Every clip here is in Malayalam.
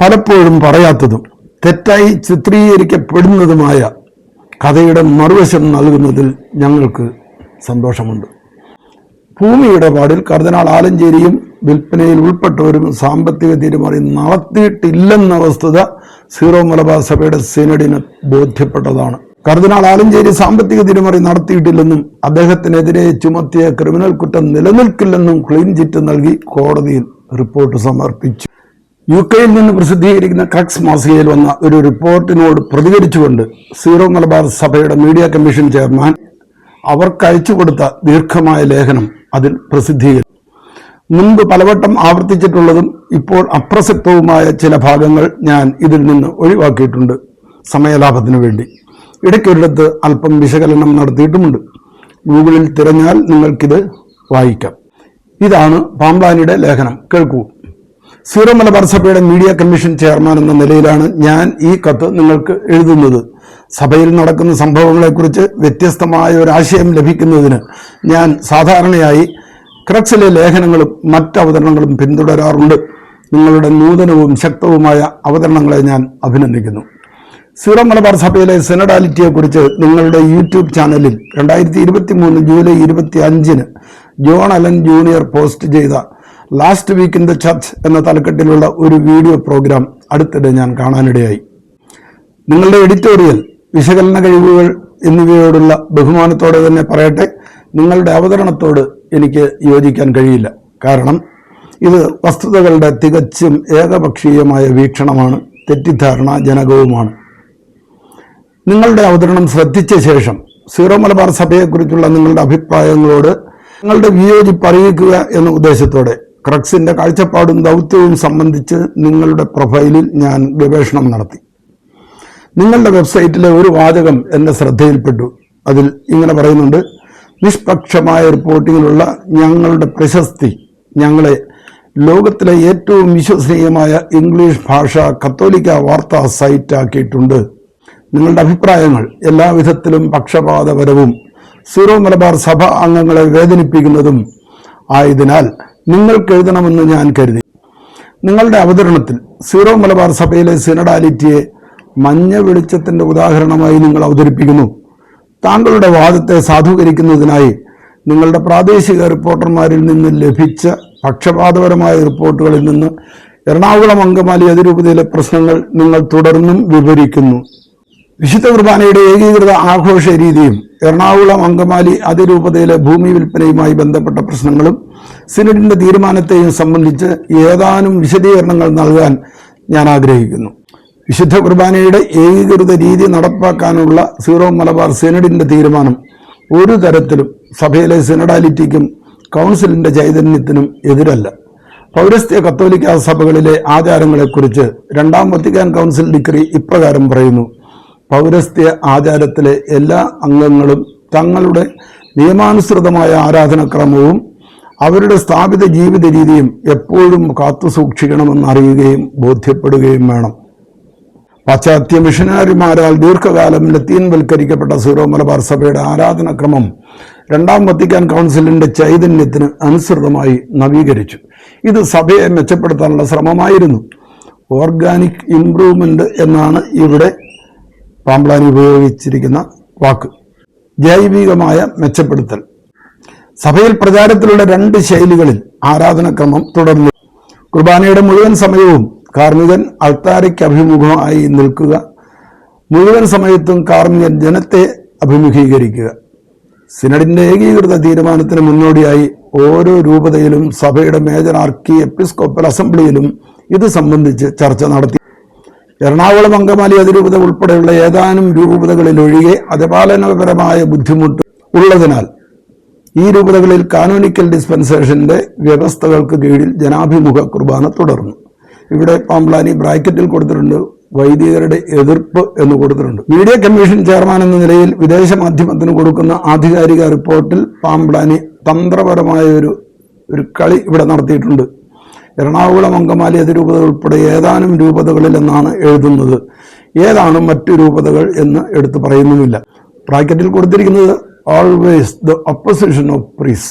പലപ്പോഴും പറയാത്തതും തെറ്റായി ചിത്രീകരിക്കപ്പെടുന്നതുമായ കഥയുടെ മറുവശം നൽകുന്നതിൽ ഞങ്ങൾക്ക് സന്തോഷമുണ്ട്. ഭൂമി ഇടപാടിൽ കർദിനാൾ ആലഞ്ചേരിയും വിൽപ്പനയിൽ ഉൾപ്പെട്ടവരും സാമ്പത്തിക തീരുമാനം നടത്തിയിട്ടില്ലെന്ന വസ്തുത സീറോ മലബാർ സഭയുടെ സിനഡിന് ബോധ്യപ്പെട്ടതാണ്. കർദിനാൾ ആലഞ്ചേരി സാമ്പത്തിക തിരിമറി നടത്തിയിട്ടില്ലെന്നും അദ്ദേഹത്തിനെതിരെ ചുമത്തിയ ക്രിമിനൽ കുറ്റം നിലനിൽക്കില്ലെന്നും ക്ലീൻ ചിറ്റ് നൽകി കോടതിയിൽ റിപ്പോർട്ട് സമർപ്പിച്ചു. യു കെയിൽ നിന്ന് പ്രസിദ്ധീകരിക്കുന്ന ക്രക്സ് മാസികയിൽ വന്ന ഒരു റിപ്പോർട്ടിനോട് പ്രതികരിച്ചുകൊണ്ട് സീറോ മലബാർ സഭയുടെ മീഡിയ കമ്മീഷൻ ചെയർമാൻ അവർക്ക് അയച്ചു കൊടുത്ത ദീർഘമായ ലേഖനം അതിൽ പ്രസിദ്ധീകരിച്ചു. മുൻപ് പലവട്ടം ആവർത്തിച്ചിട്ടുള്ളതും ഇപ്പോൾ അപ്രസക്തവുമായ ചില ഭാഗങ്ങൾ ഞാൻ ഇതിൽ നിന്ന് ഒഴിവാക്കിയിട്ടുണ്ട് സമയലാഭത്തിനു വേണ്ടി. ഇടയ്ക്കൊരിടത്ത് അല്പം വിശകലനം നടത്തിയിട്ടുമുണ്ട്. ഗൂഗിളിൽ തിരഞ്ഞാൽ നിങ്ങൾക്കിത് വായിക്കാം. ഇതാണ് പാമ്പാനിയുടെ ലേഖനം. കേൾക്കൂ. സീറോ മലബാർ സഭയുടെ മീഡിയ കമ്മീഷൻ ചെയർമാൻ എന്ന നിലയിലാണ് ഞാൻ ഈ കത്ത് നിങ്ങൾക്ക് എഴുതുന്നത്. സഭയിൽ നടക്കുന്ന സംഭവങ്ങളെക്കുറിച്ച് വ്യത്യസ്തമായ ഒരാശയം ലഭിക്കുന്നതിന് ഞാൻ സാധാരണയായി ക്രക്സിലെ ലേഖനങ്ങളും മറ്റ് അവതരണങ്ങളും പിന്തുടരാറുണ്ട്. നിങ്ങളുടെ നൂതനവും ശക്തവുമായ അവതരണങ്ങളെ ഞാൻ അഭിനന്ദിക്കുന്നു. സീറോ മലബാർ സഭയിലെ സെനഡാലിറ്റിയെക്കുറിച്ച് നിങ്ങളുടെ യൂട്യൂബ് ചാനലിൽ രണ്ടായിരത്തി ഇരുപത്തി മൂന്ന് ജൂലൈ ഇരുപത്തി അഞ്ചിന് ജോൺ അലൻ ജൂനിയർ പോസ്റ്റ് ചെയ്ത last week in the church എന്ന തലക്കെട്ടിലുള്ള ഒരു വീഡിയോ പ്രോഗ്രാം അടുത്തിടെ ഞാൻ കാണാനിടയായി. നിങ്ങളുടെ എഡിറ്റോറിയൽ വിശകലന കഴിവുകൾ എന്നിവയോടുള്ള ബഹുമാനത്തോടെ തന്നെ പറയട്ടെ. നിങ്ങളുടെ അവതരണത്തോട് എനിക്ക് യോജിക്കാൻ കഴിയില്ല. കാരണം ഇത് വസ്തുതകളുടെ തികച്ചും ഏകപക്ഷീയമായ വീക്ഷണമാണ് തെറ്റിദ്ധാരണ ജനകവുമാണ്. നിങ്ങളുടെ അവതരണം ശ്രദ്ധിച്ച ശേഷം സീറോ മലബാർ സഭയെക്കുറിച്ചുള്ള നിങ്ങളുടെ അഭിപ്രായങ്ങളോട് നിങ്ങളുടെ വിയോജിപ്പ് അറിയിക്കുക എന്ന ഉദ്ദേശത്തോടെ ക്രക്സിന്റെ കാഴ്ചപ്പാടും ദൗത്യവും സംബന്ധിച്ച് നിങ്ങളുടെ പ്രൊഫൈലിൽ ഞാൻ ഗവേഷണം നടത്തി. നിങ്ങളുടെ വെബ്സൈറ്റിലെ ഒരു വാചകം എന്റെ ശ്രദ്ധയിൽപ്പെട്ടു. അതിൽ ഇങ്ങനെ പറയുന്നുണ്ട് നിഷ്പക്ഷമായ റിപ്പോർട്ടിങ്ങിലുള്ള ഞങ്ങളുടെ പ്രശസ്തി ഞങ്ങളെ ലോകത്തിലെ ഏറ്റവും വിശ്വസനീയമായ ഇംഗ്ലീഷ് ഭാഷ കത്തോലിക്ക വാർത്താ സൈറ്റാക്കിയിട്ടുണ്ട് നിങ്ങളുടെ അഭിപ്രായങ്ങൾ എല്ലാവിധത്തിലും പക്ഷപാതപരവും സീറോ മലബാർ സഭ അംഗങ്ങളെ വേദനിപ്പിക്കുന്നതും ആയതിനാൽ നിങ്ങൾക്ക് എഴുതണമെന്ന് ഞാൻ കരുതി. നിങ്ങളുടെ അവതരണത്തിൽ സീറോ മലബാർ സഭയിലെ സിനഡാലിറ്റിയെ മഞ്ഞ വെളിച്ചത്തിന്റെ ഉദാഹരണമായി നിങ്ങൾ അവതരിപ്പിക്കുന്നു. താങ്കളുടെ വാദത്തെ സാധൂകരിക്കുന്നതിനായി നിങ്ങളുടെ പ്രാദേശിക റിപ്പോർട്ടർമാരിൽ നിന്ന് ലഭിച്ച പക്ഷപാതപരമായ റിപ്പോർട്ടുകളിൽ നിന്ന് എറണാകുളം അങ്കമാലി അതിരൂപതയിലെ പ്രശ്നങ്ങൾ നിങ്ങൾ തുടർന്നും വിവരിക്കുന്നു. വിശുദ്ധ കുർബാനയുടെ ഏകീകൃത ആഘോഷ രീതിയും എറണാകുളം അങ്കമാലി അതിരൂപതയിലെ ഭൂമി വിൽപ്പനയുമായി ബന്ധപ്പെട്ട പ്രശ്നങ്ങളും സിനഡിന്റെ തീരുമാനത്തെയും സംബന്ധിച്ച് ഏതാനും വിശദീകരണങ്ങൾ നൽകാൻ ഞാൻ ആഗ്രഹിക്കുന്നു. വിശുദ്ധ കുർബാനയുടെ ഏകീകൃത രീതി നടപ്പാക്കാനുള്ള സീറോ മലബാർ സിനഡിന്റെ തീരുമാനം ഒരു തരത്തിലും സഭയിലെ സിനഡാലിറ്റിക്കും കൗൺസിലിന്റെ ചൈതന്യത്തിനും എതിരല്ല. പൗരസ്ത്യ കത്തോലിക്ക സഭകളിലെ ആചാരങ്ങളെക്കുറിച്ച് രണ്ടാം വത്തിക്കാൻ കൗൺസിൽ ഡിഗ്രി ഇപ്രകാരം പറയുന്നു. പൗരസ്ത്യ ആചാരത്തിലെ എല്ലാ അംഗങ്ങളും തങ്ങളുടെ നിയമാനുസൃതമായ ആരാധനക്രമവും അവരുടെ സ്ഥാപിത ജീവിത രീതിയും എപ്പോഴും കാത്തുസൂക്ഷിക്കണമെന്ന് അറിയുകയും ബോധ്യപ്പെടുകയും വേണം. പാശ്ചാത്യ മിഷനറിമാരാൽ ദീർഘകാലം ലത്തീൻവൽക്കരിക്കപ്പെട്ട സീറോ മലബാർ സഭയുടെ ആരാധനാക്രമം രണ്ടാം വത്തിക്കാൻ കൗൺസിലിന്റെ ചൈതന്യത്തിന് അനുസൃതമായി നവീകരിച്ചു. ഇത് സഭയെ മെച്ചപ്പെടുത്താനുള്ള ശ്രമമായിരുന്നു. ഓർഗാനിക് ഇംപ്രൂവ്മെന്റ് എന്നാണ് ഇവിടെ പാമ്പ്ലാനി ഉപയോഗിച്ചിരിക്കുന്ന വാക്ക്. ജൈവികമായ മെച്ചപ്പെടുത്തൽ. സഭയിൽ പ്രചാരത്തിലുള്ള രണ്ട് ശൈലികളിൽ ആരാധനക്രമം തുടർന്നു. കുർബാനയുടെ മുഴുവൻ സമയവും കാർമികൻ അൾത്താരയ്ക്ക് അഭിമുഖമായി നിൽക്കുക. മുഴുവൻ സമയത്തും കാർമികൻ ജനത്തെ അഭിമുഖീകരിക്കുക. സിനഡിന്റെ ഏകീകൃത തീരുമാനത്തിന് മുന്നോടിയായി ഓരോ രൂപതയിലും സഭയുടെ മേജർ ആർക്കി എപ്പിസ്കോപ്പൽ അസംബ്ലിയിലും ഇത് സംബന്ധിച്ച് ചർച്ച നടത്തി. എറണാകുളം അങ്കമാലി അതിരൂപത ഉൾപ്പെടെയുള്ള ഏതാനും രൂപതകളിലൊഴികെ അതിപാലനപരമായ ബുദ്ധിമുട്ട് ഉള്ളതിനാൽ ഈ രൂപതകളിൽ കാനോനിക്കൽ ഡിസ്പെൻസേഷന്റെ വ്യവസ്ഥകൾക്ക് കീഴിൽ ജനാഭിമുഖ കുർബാന തുടർന്നു. ഇവിടെ പാമ്പ്ലാനി ബ്രാക്കറ്റിൽ കൊടുത്തിട്ടുണ്ട് വൈദികരുടെ എതിർപ്പ് എന്ന് കൊടുത്തിട്ടുണ്ട്. മീഡിയ കമ്മീഷൻ ചെയർമാൻ എന്ന നിലയിൽ വിദേശ മാധ്യമത്തിന് കൊടുക്കുന്ന ആധികാരിക റിപ്പോർട്ടിൽ പാമ്പ്ലാനി തന്ത്രപരമായ ഒരു ഒരു കളി ഇവിടെ നടത്തിയിട്ടുണ്ട്. എറണാകുളം അങ്കമാലി അതിരൂപത ഉൾപ്പെടെ ഏതാനും രൂപതകളിൽ എന്നാണ് എഴുതുന്നത്. ഏതാണ് മറ്റു രൂപതകൾ എന്ന് എടുത്തു പറയുന്നുമില്ല. ബ്രാക്കറ്റിൽ കൊടുത്തിരിക്കുന്നത് always the opposition of priests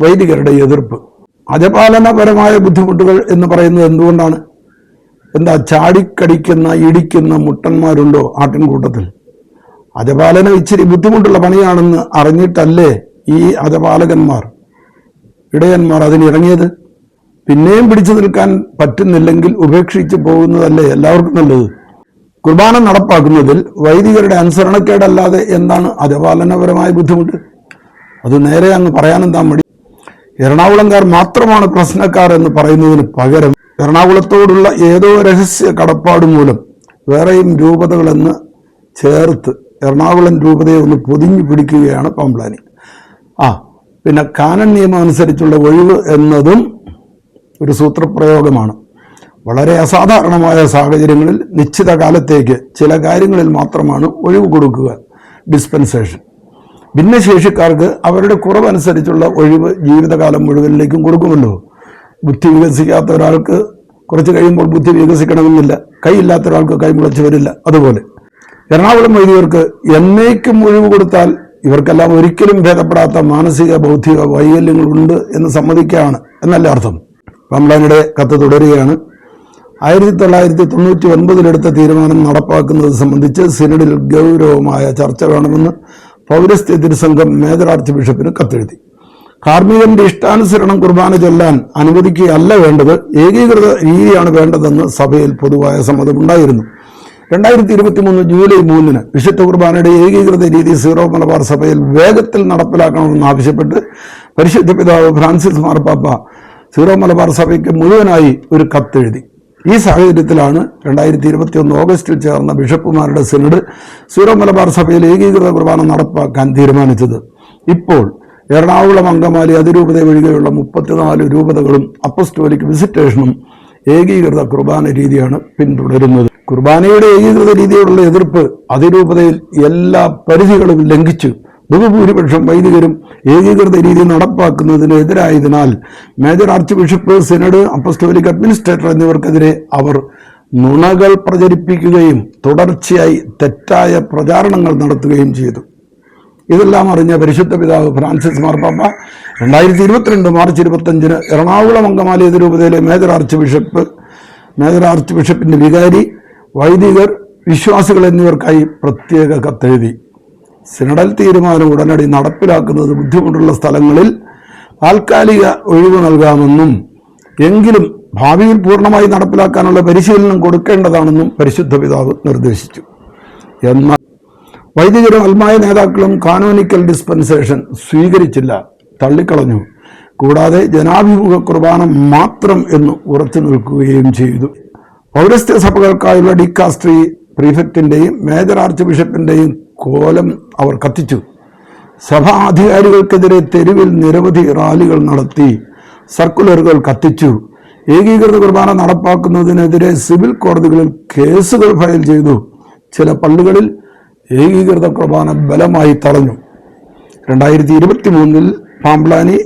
വൈദികരുടെ എതിർപ്പ്. അജപാലനപരമായ ബുദ്ധിമുട്ടുകൾ എന്ന് പറയുന്നത് എന്തുകൊണ്ടാണ്? എന്താ ചാടിക്കടിക്കുന്ന ഇടിക്കുന്ന മുട്ടന്മാരുണ്ടോ ആട്ടിൻകൂട്ടത്തിൽ? അജപാലനം ഇച്ചിരി ബുദ്ധിമുട്ടുള്ള പണിയാണെന്ന് അറിഞ്ഞിട്ടല്ലേ ഈ അജപാലകന്മാർ ഇടയന്മാർ അതിനിറങ്ങിയത്? പിന്നെയും പിടിച്ചു നിൽക്കാൻ പറ്റുന്നില്ലെങ്കിൽ ഉപേക്ഷിച്ച് പോകുന്നതല്ലേ എല്ലാവർക്കും നല്ലത്? കുർബാന നടപ്പാക്കുന്നതിൽ വൈദികരുടെ അനുസരണക്കേടല്ലാതെ എന്താണ് അജപാലനപരമായ ബുദ്ധിമുട്ട്? അത് നേരെ അങ്ങ് പറയാനെന്താ മടി? എറണാകുളംകാർ മാത്രമാണ് പ്രശ്നക്കാർ എന്ന് പറയുന്നതിന് പകരം എറണാകുളത്തോടുള്ള ഏതോ രഹസ്യ കടപ്പാട് മൂലം വേറെയും രൂപതകളെന്ന് ചേർത്ത് എറണാകുളം രൂപതയെ ഒന്ന് പൊതിഞ്ഞു പിടിക്കുകയാണ് പാമ്പ്ലാനി ആ പിന്നെ കാനൻ നിയമം അനുസരിച്ചുള്ള ഒഴിവ് എന്നതും ഒരു സൂത്രപ്രയോഗമാണ്. വളരെ അസാധാരണമായ സാഹചര്യങ്ങളിൽ നിശ്ചിത കാലത്തേക്ക് ചില കാര്യങ്ങളിൽ മാത്രമാണ് ഒഴിവ് കൊടുക്കുക ഡിസ്പെൻസേഷൻ ഭിന്നശേഷിക്കാർക്ക് അവരുടെ കുറവനുസരിച്ചുള്ള ഒഴിവ് ജീവിതകാലം മുഴുവനിലേക്കും കൊടുക്കുമല്ലോ. ബുദ്ധി വികസിക്കാത്ത ഒരാൾക്ക് കുറച്ച് കഴിയുമ്പോൾ ബുദ്ധി വികസിക്കണമെന്നില്ല. കൈയില്ലാത്ത ഒരാൾക്ക് കൈ മുളച്ച് വരില്ല. അതുപോലെ. എറണാകുളം വൈദികർക്ക് എന്നേക്കും ഒഴിവ് കൊടുത്താൽ ഇവർക്കെല്ലാം ഒരിക്കലും ഭേദപ്പെടാത്ത മാനസിക ബൗദ്ധിക വൈകല്യങ്ങളുണ്ട് എന്ന് സമ്മതിക്കുകയാണ് എന്നല്ല അർത്ഥം. റംലാനിയുടെ കത്ത് തുടരുകയാണ്. ആയിരത്തി തൊള്ളായിരത്തി തൊണ്ണൂറ്റി ഒൻപതിലെടുത്ത തീരുമാനം നടപ്പാക്കുന്നത് സംബന്ധിച്ച് സിനഡിൽ ഗൗരവമായ ചർച്ച വേണമെന്ന് പൗരസ്ത്യ തിരുസംഘം മേജർ ആർച്ച് ബിഷപ്പിന് കത്തെഴുതി. കാർമ്മികന്റെ ഇഷ്ടാനുസരണം കുർബാന ചൊല്ലാൻ അനുവദിക്കുകയല്ല വേണ്ടത് ഏകീകൃത രീതിയാണ് വേണ്ടതെന്ന് സഭയിൽ പൊതുവായ സമ്മതമുണ്ടായിരുന്നു. രണ്ടായിരത്തി ഇരുപത്തി മൂന്ന് ജൂലൈ മൂന്നിന് വിശുദ്ധ കുർബാനയുടെ ഏകീകൃത രീതി സീറോ മലബാർ സഭയിൽ വേഗത്തിൽ നടപ്പിലാക്കണമെന്ന് ആവശ്യപ്പെട്ട് പരിശുദ്ധ പിതാവ് ഫ്രാൻസിസ് മാർപ്പാപ്പ സീറോ മലബാർ സഭയ്ക്ക് മുഴുവനായി ഒരു കത്തെഴുതി. ഈ സാഹചര്യത്തിലാണ് രണ്ടായിരത്തി ഇരുപത്തി ഒന്ന് ഓഗസ്റ്റിൽ ചേർന്ന ബിഷപ്പുമാരുടെ സിനഡ് സീറോ മലബാർ സഭയിൽ ഏകീകൃത കുർബാന നടപ്പാക്കാൻ തീരുമാനിച്ചത്. ഇപ്പോൾ എറണാകുളം അങ്കമാലി അതിരൂപത ഒഴികെയുള്ള മുപ്പത്തിനാല് രൂപതകളും അപ്പസ്റ്റോലിക് വിസിറ്റേഷനും ഏകീകൃത കുർബാന രീതിയാണ് പിന്തുടരുന്നത്. കുർബാനയുടെ ഏകീകൃത രീതിയോടുള്ള എതിർപ്പ് അതിരൂപതയിൽ എല്ലാ പരിധികളും ലംഘിച്ചു ബഹുഭൂരിപക്ഷം വൈദികരും ഏകീകൃത രീതി നടപ്പാക്കുന്നതിനെതിരായതിനാൽ major archbishop synod apostolic administrator എന്നിവർക്കെതിരെ അവർ നുണകൾ പ്രചരിപ്പിക്കുകയും തുടർച്ചയായി തെറ്റായ പ്രചാരണങ്ങൾ നടത്തുകയും ചെയ്തു. ഇതെല്ലാം അറിഞ്ഞ പരിശുദ്ധ പിതാവ് ഫ്രാൻസിസ് മാർപ്പാപ്പ രണ്ടായിരത്തി ഇരുപത്തിരണ്ട് മാർച്ച് ഇരുപത്തഞ്ചിന് എറണാകുളം അങ്കമാലി രൂപതയിലെ മേജർ ആർച്ച് ബിഷപ്പ് മേജർ ആർച്ച് ബിഷപ്പിന്റെ വികാരി വൈദികർ വിശ്വാസികൾ എന്നിവർക്കായി പ്രത്യേക കത്തെഴുതി. സിനഡൽ തീരുമാനം ഉടനടി നടപ്പിലാക്കുന്നത് ബുദ്ധിമുട്ടുള്ള സ്ഥലങ്ങളിൽ താൽക്കാലിക ഒഴിവ് നൽകാമെന്നും എങ്കിലും ഭാവിയിൽ പൂർണമായി നടപ്പിലാക്കാനുള്ള പരിശീലനം കൊടുക്കേണ്ടതാണെന്നും പരിശുദ്ധ പിതാവ് നിർദ്ദേശിച്ചു. എന്നാൽ വൈദികരും അൽമായ നേതാക്കളും കാനോനിക്കൽ ഡിസ്പെൻസേഷൻ സ്വീകരിച്ചില്ല. തള്ളിക്കളഞ്ഞു. കൂടാതെ ജനാഭിമുഖ കുർബാന മാത്രം എന്ന് ഉറച്ചു നിൽക്കുകയും ചെയ്തു. പൗരസ്ത്യ സഭകൾക്കായുള്ള ഡിക്കാസ്ട്രി പ്രീഫെക്റ്റിന്റെയും മേജർ ആർച്ച് ബിഷപ്പിന്റെയും കോലം അവർ കത്തിച്ചു. സഭാധികാരികൾക്കെതിരെ തെരുവിൽ നിരവധി റാലികൾ നടത്തി സർക്കുലറുകൾ കത്തിച്ചു. ഏകീകൃത കുർബാന നടപ്പാക്കുന്നതിനെതിരെ സിവിൽ കോടതികളിൽ കേസുകൾ ഫയൽ ചെയ്തു. ചില പള്ളികളിൽ ഏകീകൃത കുർബാന ബലമായി തടഞ്ഞു. രണ്ടായിരത്തി ഇരുപത്തി മൂന്നിൽ പാംപ്ലാനി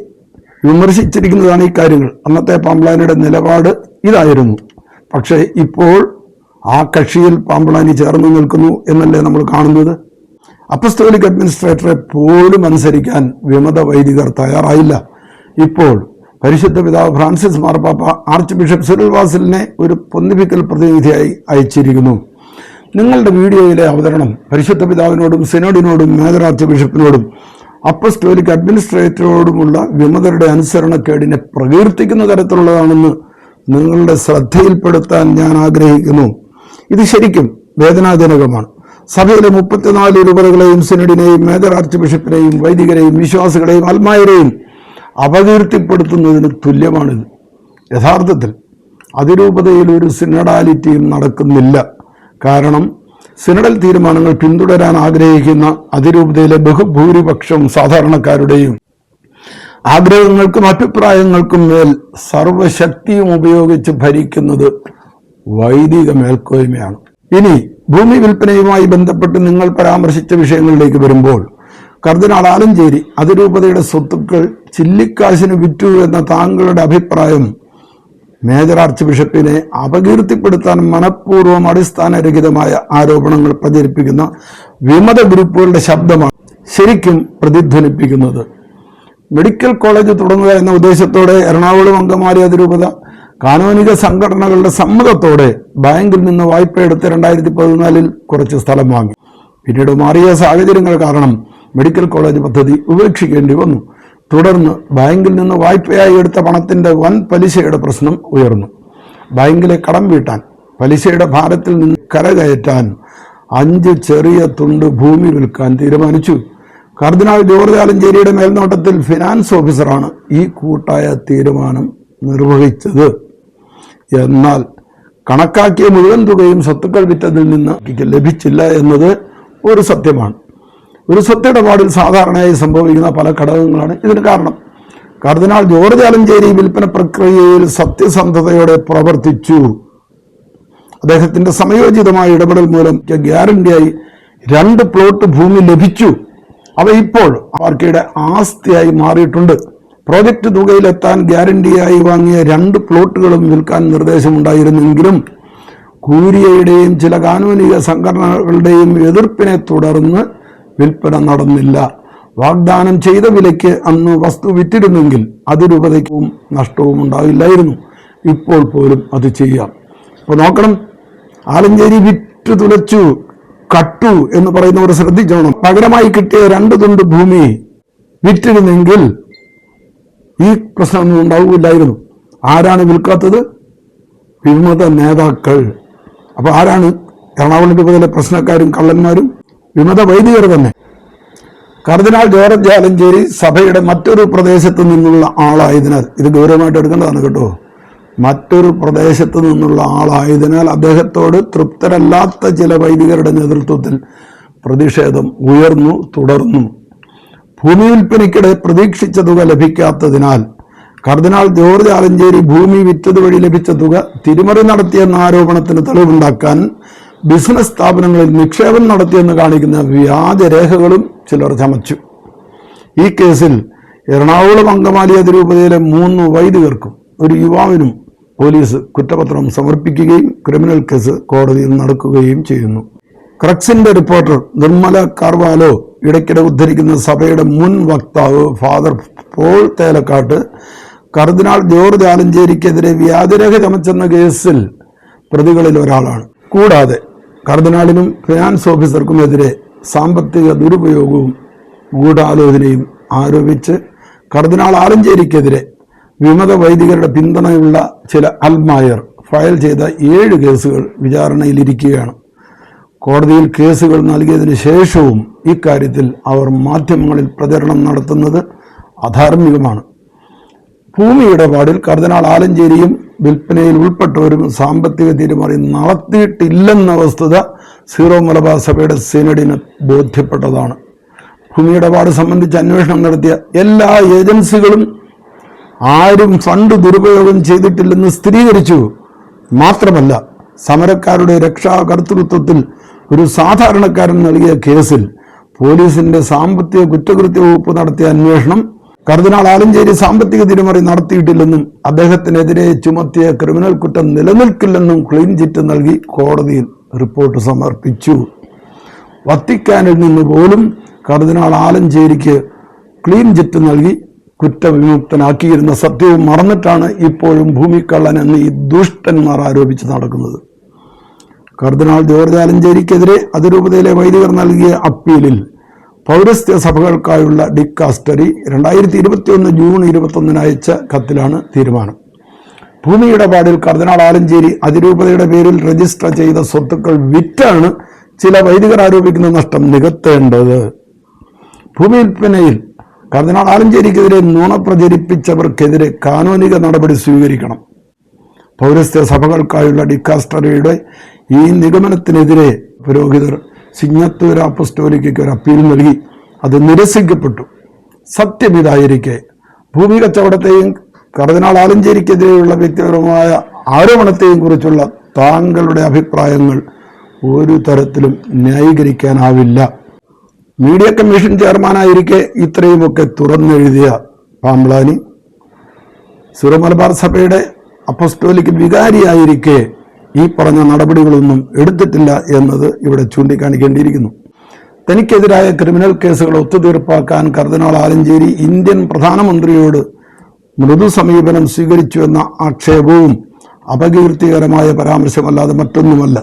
വിമർശിച്ചിരിക്കുന്നതാണ് ഈ കാര്യങ്ങൾ. അന്നത്തെ പാംപ്ലാനിയുടെ നിലപാട് ഇതായിരുന്നു. പക്ഷേ ഇപ്പോൾ ആ കക്ഷിയിൽ പാമ്പ്ളാനി ചേർന്ന് നിൽക്കുന്നു എന്നല്ലേ നമ്മൾ കാണുന്നത്? അപ്പസ്തോലിക് അഡ്മിനിസ്ട്രേറ്ററെ പോലും അനുസരിക്കാൻ വിമത വൈദികർ തയ്യാറായില്ല. ഇപ്പോൾ പരിശുദ്ധ പിതാവ് ഫ്രാൻസിസ് മാർപ്പാപ്പ ആർച്ച് ബിഷപ്പ് സുരൽ വാസിലിനെ ഒരു പൊന്നിപ്പിക്കൽ പ്രതിനിധിയായി അയച്ചിരിക്കുന്നു. നിങ്ങളുടെ വീഡിയോയിലെ അവതരണം പരിശുദ്ധ പിതാവിനോടും സിനോഡിനോടും മേജർ ആർച്ച് ബിഷപ്പിനോടും അപ്പസ്റ്റോലിക് അഡ്മിനിസ്ട്രേറ്ററോടുമുള്ള വിമതരുടെ അനുസരണക്കേടിനെ പ്രകീർത്തിക്കുന്ന തരത്തിലുള്ളതാണെന്ന് നിങ്ങളുടെ ശ്രദ്ധയിൽപ്പെടുത്താൻ ഞാൻ ആഗ്രഹിക്കുന്നു. ഇത് ശരിക്കും വേദനാജനകമാണ്. സഭയിലെ മുപ്പത്തിനാല് രൂപതകളെയും സിനഡിനെയും മേജർ ആർച്ച് ബിഷപ്പിനെയും വൈദികരെയും വിശ്വാസികളെയും ആത്മാരെയും അപകീർത്തിപ്പെടുത്തുന്നതിന് തുല്യമാണിത് യഥാർത്ഥത്തിൽ അതിരൂപതയിൽ ഒരു സിനഡാലിറ്റിയും നടക്കുന്നില്ല. കാരണം സിനഡൽ തീരുമാനങ്ങൾ പിന്തുടരാൻ ആഗ്രഹിക്കുന്ന അതിരൂപതയിലെ ബഹുഭൂരിപക്ഷം സാധാരണക്കാരുടെയും ആഗ്രഹങ്ങൾക്കും അഭിപ്രായങ്ങൾക്കും മേൽ സർവശക്തിയും ഉപയോഗിച്ച് ഭരിക്കുന്നത് വൈദിക മേൽക്കോയ്മയാണ്. ഇനി ഭൂമി വിൽപ്പനയുമായി ബന്ധപ്പെട്ട് നിങ്ങൾ പരാമർശിച്ച വിഷയങ്ങളിലേക്ക് വരുമ്പോൾ കർദിനാൾ ആലഞ്ചേരി അതിരൂപതയുടെ സ്വത്തുക്കൾ ചില്ലിക്കാശിന് വിറ്റു എന്ന താങ്കളുടെ അഭിപ്രായം മേജർ ആർച്ച് ബിഷപ്പിനെ അപകീർത്തിപ്പെടുത്താൻ മനഃപൂർവം അടിസ്ഥാനരഹിതമായ ആരോപണങ്ങൾ പ്രചരിപ്പിക്കുന്ന വിമത ഗ്രൂപ്പുകളുടെ ശബ്ദമാണ് ശരിക്കും പ്രതിധ്വനിപ്പിക്കുന്നത്. മെഡിക്കൽ കോളേജ് തുടങ്ങുക എന്ന ഉദ്ദേശത്തോടെ എറണാകുളം അങ്കമാലി അതിരൂപത കാനോനിക സംഘടനകളുടെ സമ്മതത്തോടെ ബാങ്കിൽ നിന്ന് വായ്പ എടുത്ത് രണ്ടായിരത്തി പതിനാലിൽ കുറച്ച് സ്ഥലം വാങ്ങി. പിന്നീട് മാറിയ സാഹചര്യങ്ങൾ കാരണം മെഡിക്കൽ കോളേജ് പദ്ധതി ഉപേക്ഷിക്കേണ്ടി വന്നു. തുടർന്ന് ബാങ്കിൽ നിന്ന് വായ്പയായി എടുത്ത പണത്തിന്റെ വൻ പലിശയുടെ പ്രശ്നം ഉയർന്നു. ബാങ്കിലെ കടം വീട്ടാൻ പലിശയുടെ ഭാരത്തിൽ നിന്ന് കരകയറ്റാൻ അഞ്ച് ചെറിയ തുണ്ട് ഭൂമി വിൽക്കാൻ തീരുമാനിച്ചു. കർദിനാൾ ജോർജ് ആലഞ്ചേരിയുടെ മേൽനോട്ടത്തിൽ ഫിനാൻസ് ഓഫീസറാണ് ഈ കൂട്ടായ തീരുമാനം നിർവഹിച്ചത്. എന്നാൽ കണക്കാക്കിയ മുഴുവൻ തുകയും സ്വത്തുക്കൾ വിറ്റതിൽ നിന്ന് ലഭിച്ചില്ല എന്നത് ഒരു സത്യമാണ്. ഒരു സ്വത്തിടപാടിൽ സാധാരണയായി സംഭവിക്കുന്ന പല ഘടകങ്ങളാണ് ഇതിന് കാരണം. കർദിനാൾ ജോർജ് ആലഞ്ചേരി വിൽപ്പന പ്രക്രിയയിൽ സത്യസന്ധതയോടെ പ്രവർത്തിച്ചു. അദ്ദേഹത്തിന്റെ സമയോചിതമായ ഇടപെടൽ മൂലം ഗ്യാരണ്ടിയായി രണ്ട് പ്ലോട്ട് ഭൂമി ലഭിച്ചു. അവ ഇപ്പോൾ പാർട്ടിയുടെ ആസ്തിയായി മാറിയിട്ടുണ്ട്. പ്രോജക്റ്റ് തുകയിലെത്താൻ ഗ്യാരണ്ടിയായി വാങ്ങിയ രണ്ട് പ്ലോട്ടുകളും വിൽക്കാൻ നിർദ്ദേശമുണ്ടായിരുന്നെങ്കിലും കൂരിയയുടെയും ചില കാനൂനിക സംഘടനകളുടെയും എതിർപ്പിനെ തുടർന്ന് വിൽപ്പന നടന്നില്ല. വാഗ്ദാനം ചെയ്ത വിലയ്ക്ക് അന്ന് വസ്തു വിറ്റിരുന്നെങ്കിൽ അതിരൂപതയ്ക്കും നഷ്ടവും ഉണ്ടാവില്ലായിരുന്നു. ഇപ്പോൾ പോലും അത് ചെയ്യാം. അപ്പോൾ നോക്കണം. ആലഞ്ചേരി വിറ്റ് തുലച്ചു കട്ടു എന്ന് പറയുന്നവർ ശ്രദ്ധിച്ചോണം. പകരമായി കിട്ടിയ രണ്ട് തുണ്ട് ഭൂമി വിറ്റിരുന്നെങ്കിൽ ഈ പ്രശ്നമൊന്നും ഉണ്ടാവില്ലായിരുന്നു ആരാണ് വിൽക്കാത്തത്? വിമത നേതാക്കൾ. അപ്പോൾ ആരാണ് എറണാകുളം രൂപതയിലെ പ്രശ്നക്കാരും കള്ളന്മാരും? വിമത വൈദികർ തന്നെ. കർദിനാൾ ജോർജ് ആലഞ്ചേരി സഭയുടെ മറ്റൊരു പ്രദേശത്ത് നിന്നുള്ള ആളായതിനാൽ ഇത് ഗൗരവമായിട്ട് എടുക്കേണ്ടതാണ് കേട്ടോ. മറ്റൊരു പ്രദേശത്ത് നിന്നുള്ള ആളായതിനാൽ അദ്ദേഹത്തോട് തൃപ്തരല്ലാത്ത ചില വൈദികരുടെ നേതൃത്വത്തിൽ പ്രതിഷേധം ഉയർന്നു തുടർന്നു. ഭൂമി വിൽപ്പനയ്ക്കിടെ പ്രതീക്ഷിച്ച തുക ലഭിക്കാത്തതിനാൽ കർദിനാൾ ജോർജ് ആലഞ്ചേരി ഭൂമി വിറ്റത് വഴി ലഭിച്ച തുക തിരിമറി നടത്തിയെന്ന ആരോപണത്തിന് തെളിവുണ്ടാക്കാൻ ബിസിനസ് സ്ഥാപനങ്ങളിൽ നിക്ഷേപം നടത്തിയെന്ന് കാണിക്കുന്ന വ്യാജരേഖകളും ചിലർ ചമച്ചു. ഈ കേസിൽ എറണാകുളം അങ്കമാലി അതിരൂപതയിലെ മൂന്ന് വൈദികർക്കും ഒരു യുവാവിനും പോലീസ് കുറ്റപത്രം സമർപ്പിക്കുകയും ക്രിമിനൽ കേസ് കോടതിയിൽ നടക്കുകയും ചെയ്യുന്നു. ക്രക്സിന്റെ റിപ്പോർട്ടർ നിർമ്മല കാർവാലോ ഇടയ്ക്കിടെ ഉദ്ധരിക്കുന്ന സഭയുടെ മുൻ വക്താവ് ഫാദർ പോൾ തേലക്കാട്ട് കർദിനാൾ ജോർജ് ആലഞ്ചേരിക്കെതിരെ വ്യാജരേഖ കേസിൽ പ്രതികളിൽ ഒരാളാണ്. കൂടാതെ കർദിനാളിനും ഫിനാൻസ് ഓഫീസർക്കുമെതിരെ സാമ്പത്തിക ദുരുപയോഗവും ഗൂഢാലോചനയും ആരോപിച്ച് കർദിനാൾ ആലഞ്ചേരിക്കെതിരെ വിമത വൈദികരുടെ പിന്തുണയുള്ള ചില അൽമായർ ഫയൽ ചെയ്ത ഏഴ് കേസുകൾ വിചാരണയിലിരിക്കുകയാണ്. കോടതിയിൽ കേസുകൾ നൽകിയതിന് ശേഷവും ഇക്കാര്യത്തിൽ അവർ മാധ്യമങ്ങളിൽ പ്രചരണം നടത്തുന്നത് അധാർമികമാണ്. ഭൂമി ഇടപാടിൽ കർദിനാൾ ആലഞ്ചേരിയും വിൽപ്പനയിൽ ഉൾപ്പെട്ടവരും സാമ്പത്തിക തീരുമാനം നടത്തിയിട്ടില്ലെന്ന വസ്തുത സീറോ മലബാർ സഭയുടെ സിനഡിന് ബോധ്യപ്പെട്ടതാണ്. ഭൂമി ഇടപാട് സംബന്ധിച്ച് അന്വേഷണം നടത്തിയ എല്ലാ ഏജൻസികളും ആരും ഫണ്ട് ദുരുപയോഗം ചെയ്തിട്ടില്ലെന്ന് സ്ഥിരീകരിച്ചു. മാത്രമല്ല സമരക്കാരുടെ രക്ഷാകർതൃത്വത്തിൽ ഒരു സാധാരണക്കാരൻ നൽകിയ കേസിൽ പോലീസിന്റെ സാമ്പത്തിക കുറ്റകൃത്യ വകുപ്പ് നടത്തിയ അന്വേഷണം കർദിനാൾ ആലഞ്ചേരി സാമ്പത്തിക തിരിമറി നടത്തിയിട്ടില്ലെന്നും അദ്ദേഹത്തിനെതിരെ ചുമത്തിയ ക്രിമിനൽ കുറ്റം നിലനിൽക്കില്ലെന്നും ക്ലീൻ ചിറ്റ് നൽകി കോടതിയിൽ റിപ്പോർട്ട് സമർപ്പിച്ചു. വത്തിക്കാനിൽ നിന്ന് പോലും കർദിനാൾ ആലഞ്ചേരിക്ക് ക്ലീൻ ചിറ്റ് നൽകി കുറ്റവിമുക്തനാക്കിയിരുന്ന സത്യവും മറന്നിട്ടാണ് ഇപ്പോഴും ഭൂമിക്കള്ളൻ എന്ന് ഈ ദുഷ്ടന്മാർ ആരോപിച്ച് നടക്കുന്നത്. കർദിനാൾ ജോർജ് ആലഞ്ചേരിക്കെതിരെ അതിരൂപതയിലെ വൈദികർ നൽകിയ അപ്പീലിൽ പൗരസ്ത്യ സഭകൾക്കായുള്ള ഡിക്കാസ്റ്ററി രണ്ടായിരത്തി ഇരുപത്തിയൊന്ന് ജൂൺ ഇരുപത്തൊന്നിന് അയച്ച കത്തിലാണ് തീരുമാനം. ഭൂമി ഇടപാടിൽ കർദിനാൾ ആലഞ്ചേരി അതിരൂപതയുടെ പേരിൽ രജിസ്റ്റർ ചെയ്ത സ്വത്തുക്കൾ വിറ്റാണ് ചില വൈദികർ ആരോപിക്കുന്ന നഷ്ടം നികത്തേണ്ടത്. ഭൂമി വിൽപ്പനയിൽ കർദിനാൾ ആലഞ്ചേരിക്കെതിരെ നുണ പ്രചരിപ്പിച്ചവർക്കെതിരെ കാനോനിക നടപടി സ്വീകരിക്കണം. പൗരസ്ത്യ സഭകൾക്കായുള്ള ഡിക്കാസ്റ്ററിയുടെ ഈ നിഗമനത്തിനെതിരെ പുരോഹിതർ സിഗ്നത്തൂര അപ്പസ്റ്റോലിക്ക് ഒരു അപ്പീൽ നൽകി. അത് നിരസിക്കപ്പെട്ടു. സത്യം ഇതായിരിക്കെ. ഭൂമി കച്ചവടത്തെയും കർദിനാൾ ആലഞ്ചേരിക്കെതിരെയുള്ള വ്യക്തിപരമായ ആരോപണത്തെയും കുറിച്ചുള്ള താങ്കളുടെ അഭിപ്രായങ്ങൾ ഒരു തരത്തിലും ന്യായീകരിക്കാനാവില്ല. മീഡിയ കമ്മീഷൻ ചെയർമാനായിരിക്കെ ഇത്രയുമൊക്കെ തുറന്നെഴുതിയ പാംബ്ലാനി സുറമലബാർ മലബാർ സഭയുടെ അപ്പസ്റ്റോലിക്ക് വികാരിയായിരിക്കെ ഈ പറഞ്ഞ നടപടികളൊന്നും എടുത്തിട്ടില്ല എന്നത് ഇവിടെ ചൂണ്ടിക്കാണിക്കേണ്ടിയിരിക്കുന്നു. തനിക്കെതിരായ ക്രിമിനൽ കേസുകൾ ഒത്തുതീർപ്പാക്കാൻ കർദിനാൾ ആലഞ്ചേരി ഇന്ത്യൻ പ്രധാനമന്ത്രിയോട് മൃദു സമീപനം സ്വീകരിച്ചുവെന്ന ആക്ഷേപവും അപകീർത്തികരമായ പരാമർശമല്ലാതെ മറ്റൊന്നുമല്ല.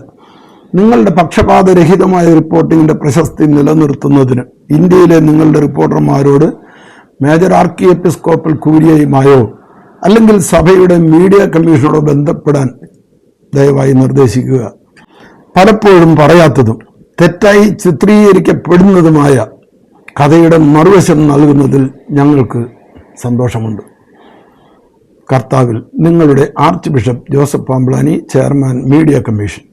നിങ്ങളുടെ പക്ഷപാതരഹിതമായ റിപ്പോർട്ടിങ്ങിന്റെ പ്രശസ്തി നിലനിർത്തുന്നതിന് ഇന്ത്യയിലെ നിങ്ങളുടെ റിപ്പോർട്ടർമാരോട് മേജർ ആർക്കി എപ്പിസ്കോപ്പൽ കൂരിയയുമായോ അല്ലെങ്കിൽ സഭയുടെ മീഡിയ കമ്മീഷനോടോ ബന്ധപ്പെടാൻ ദയവായി നിർദ്ദേശിക്കുക. പലപ്പോഴും പറയാത്തതും തെറ്റായി ചിത്രീകരിക്കപ്പെടുന്നതുമായ കഥയുടെ മറുവശം നൽകുന്നതിൽ ഞങ്ങൾക്ക് സന്തോഷമുണ്ട്. കർത്താവിൽ നിങ്ങളുടെ archbishop Joseph Pamplany chairman media commission.